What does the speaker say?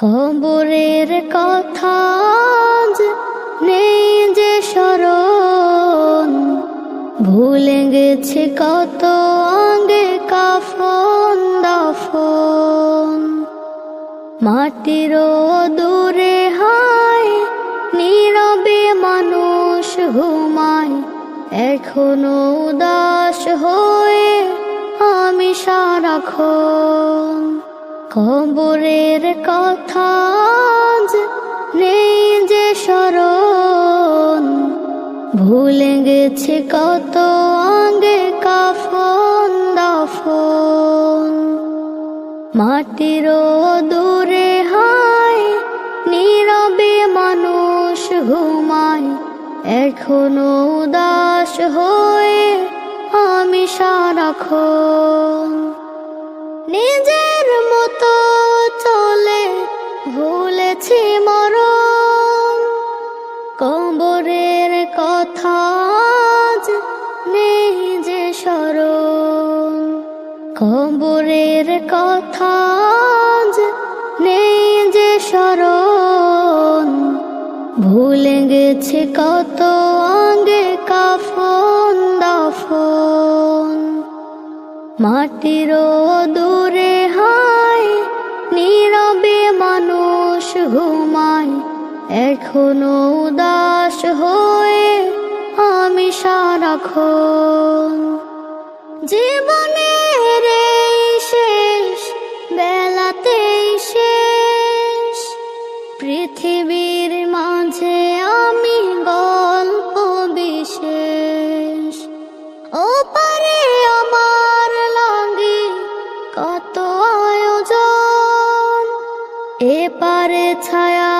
কবরের কথা নেই যে স্মরণ। ভুলে গেছে কত আগে কাফন দাফন। মাটিরও দূরে হায়, নীরবে মানুষ ঘুমায়। এখনও উদাস হয়ে আমি সারাক্ষণ। কবরের কথা নেই যে স্মরণ। ভুলে গেছে কত আগে কাফন দাফন। মাটিরও দূরে হায়, নীরবে মানুষ ঘুমায়। এখনও উদাস হয়ে আমি সারাক্ষণ। নিজের মতো চলে, ভুলেছি মরণ। কবরের কথা নেই যে স্মরণ। কবরের কথা নেই যে স্মরণ। ভুলে গেছে কত আগে কাফন দাফন। মাটিরও দূরে ঘুমায় এখনও উদাস হয়ে আমি সারাক্ষণ জীবনের এ পারে ছায়া